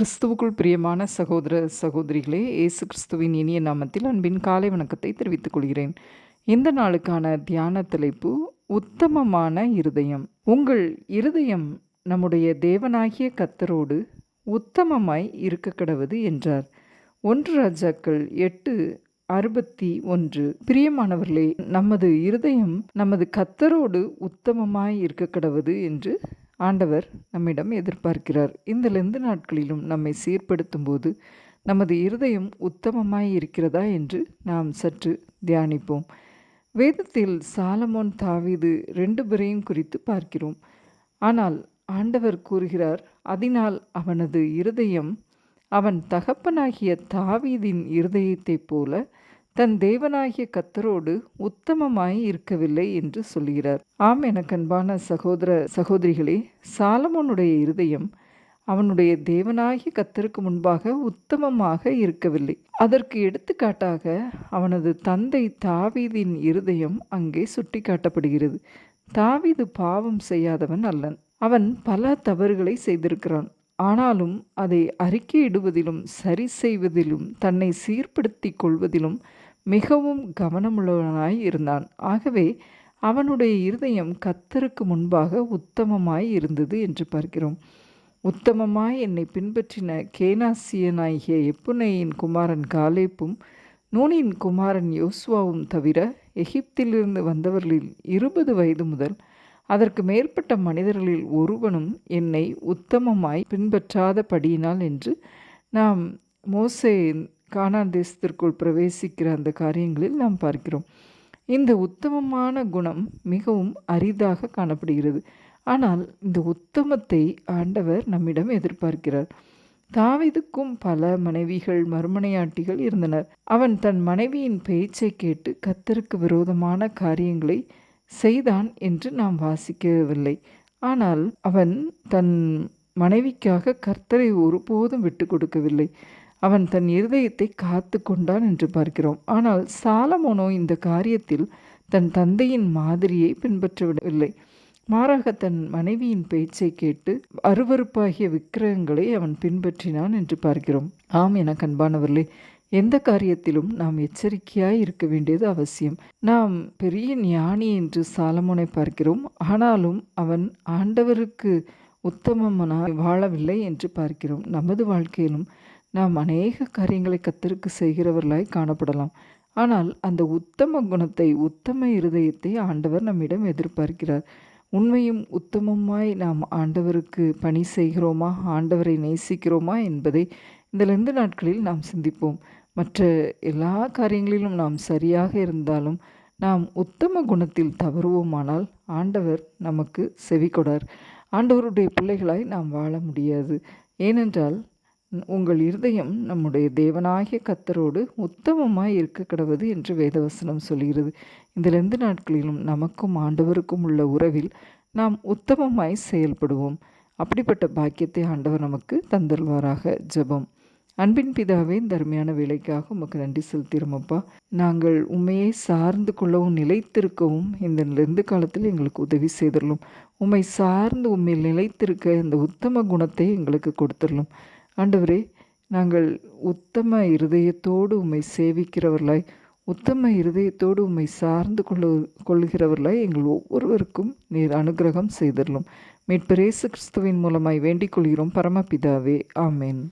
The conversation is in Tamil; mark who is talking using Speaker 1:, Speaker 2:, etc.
Speaker 1: கிறிஸ்துவுக்குள் பிரியமான சகோதர சகோதரிகளே இயேசு கிறிஸ்துவின் இனிய நாமத்தில் அன்பின் காலை வணக்கத்தை தெரிவித்துக் கொள்கிறேன். இந்த நாளுக்கான தியான தலைப்பு உத்தமமான இருதயம். உங்கள் இருதயம் நம்முடைய தேவனாகிய கத்தரோடு உத்தமமாய் இருக்க கடவது என்றார். ஒன்று ராஜாக்கள் எட்டு அறுபத்தி ஒன்று. பிரியமானவர்களே நமது இருதயம் நமது கத்தரோடு உத்தமமாய் இருக்க கடவது என்று ஆண்டவர் நம்மிடம் எதிர்பார்க்கிறார். இந்த லெந்து நாட்களிலும் நம்மை சீர்படுத்தும் போது நமது இருதயம் உத்தமமாய் இருக்கிறதா என்று நாம் சற்று தியானிப்போம். வேதத்தில் சாலமோன் தாவீது ரெண்டு பேரையும் குறித்து பார்க்கிறோம். ஆனால் ஆண்டவர் கூறுகிறார் அதனால் அவனது இருதயம் அவன் தகப்பனாகிய தாவீதின் இருதயத்தைப் போல தன் தேவனாகிய கத்தரோடு உத்தமமாய் இருக்கவில்லை என்று சொல்கிறார் ஆம் எனக்கு அன்பான சகோதர சகோதரிகளே சாலமோனுடைய இருதயம் அவனுடைய தேவனாகிய கத்தருக்கு முன்பாக உத்தமமாக இருக்கவில்லை. அதற்கு எடுத்துக்காட்டாக அவனது தந்தை தாவீதின் இருதயம் அங்கே சுட்டி காட்டப்படுகிறது தாவீது பாவம் செய்யாதவன் அல்லன். அவன் பல தவறுகளை செய்திருக்கிறான். ஆனாலும் அதை அறிக்கையிடுவதிலும் சரி செய்வதிலும் தன்னை சீர்படுத்தி கொள்வதிலும் மிகவும் கவனமுள்ளவனாய் இருந்தான். ஆகவே அவனுடைய இருதயம் கத்தருக்கு முன்பாக உத்தமமாய் இருந்தது என்று பார்க்கிறோம். உத்தமமாய் என்னை பின்பற்றின கேனாசியனாகிய எப்புனையின் குமாரன் காலேப்பும் நூனின் குமாரன் யோசுவாவும் தவிர எகிப்திலிருந்து வந்தவர்களில் இருபது வயது முதல் அதற்கு மேற்பட்ட மனிதர்களில் ஒருவனும் என்னை உத்தமமாய் பின்பற்றாதபடியினால் என்று நாம் மோசே கானான் தேசத்திற்குள் பிரவேசிக்கிற அந்த காரியங்களில் நாம் பார்க்கிறோம். இந்த உத்தமமான குணம் மிகவும் அரிதாக காணப்படுகிறது. ஆனால் இந்த உத்தமத்தை ஆண்டவர் நம்மிடம் எதிர்பார்க்கிறார். தாவிதுக்கும் பல மனைவிகள் மறுமனையாட்டிகள் இருந்தனர். அவன் தன் மனைவியின் பேச்சை கேட்டு கத்தருக்கு விரோதமான காரியங்களை செய்தான் என்று நாம் வாசிக்கவில்லை. ஆனால் அவன் தன் மனைவிக்காக கர்த்தரை ஒருபோதும் விட்டு கொடுக்கவில்லை. அவன் தன் இருதயத்தை காத்து கொண்டான் என்று பார்க்கிறோம். ஆனால் சாலமோனோ இந்த காரியத்தில் தன் தந்தையின் மாதிரியை பின்பற்றவிடவில்லை மாறாக தன் மனைவியின் பேச்சை கேட்டு அருவறுப்பாகிய விக்கிரகங்களை அவன் பின்பற்றினான் என்று பார்க்கிறோம். ஆம் என கண்பானவர்களே எந்த காரியத்திலும் நாம் எச்சரிக்கையாய் இருக்க வேண்டியது அவசியம். நாம் பெரிய ஞானி என்று சாலமோனை பார்க்கிறோம். ஆனாலும் அவன் ஆண்டவருக்கு உத்தமனாய் வாழவில்லை என்று பார்க்கிறோம். நமது வாழ்க்கையிலும் நாம் அநேக காரியங்களை கத்தருக்கு செய்கிறவர்களாய் காணப்படலாம். ஆனால் அந்த உத்தம குணத்தை உத்தம இருதயத்தை ஆண்டவர் நம்மிடம் எதிர்பார்க்கிறார். உண்மையும் உத்தமமாய் நாம் ஆண்டவருக்கு பணி செய்கிறோமா? ஆண்டவரை நேசிக்கிறோமா? என்பதை இந்த லெந்து நாட்களில் நாம் சிந்திப்போம். மற்ற எல்லா காரியங்களிலும் நாம் சரியாக இருந்தாலும் நாம் உத்தம குணத்தில் தவறுவோமானால் ஆண்டவர் நமக்கு செவிக்கொடார் ஆண்டவருடைய பிள்ளைகளாய் நாம் வாழ முடியாது. ஏனென்றால் உங்கள் இருதயம் நம்முடைய தேவனாகிய கத்தரோடு உத்தமமாய் இருக்க கிடவது என்று வேதவசனம் சொல்கிறது. இந்த ரெண்டு நாட்களிலும் நமக்கும் ஆண்டவருக்கும் உள்ள உறவில் நாம் உத்தமமாய் செயல்படுவோம். அப்படிப்பட்ட பாக்கியத்தை ஆண்டவர் நமக்கு தந்தல்வாராக ஜெபம். அன்பின் பிதாவே இந்த அருமையான வேலைக்காக உமக்கு நன்றி செலுத்திடுமப்பா நாங்கள் உண்மையை சார்ந்து கொள்ளவும் நிலைத்திருக்கவும் இந்த லெந்து காலத்தில் எங்களுக்கு உதவி செய்திடலும் உண்மை சார்ந்து உண்மையில் நிலைத்திருக்க இந்த உத்தம குணத்தை எங்களுக்கு கொடுத்துடலும் ஆண்டவரே நாங்கள் உத்தம இருதயத்தோடு உம்மை சேவிக்கிறவர்களாய் உத்தம இருதயத்தோடு உம்மை சார்ந்து கொள்ள கொள்கிறவர்களாய் எங்கள் ஒவ்வொருவருக்கும் நீர் அனுகிரகம் செய்திடலும் மீட்பரேசு கிறிஸ்துவின் மூலமாய் வேண்டிக் கொள்கிறோம். பரமபிதாவே ஆமேன்.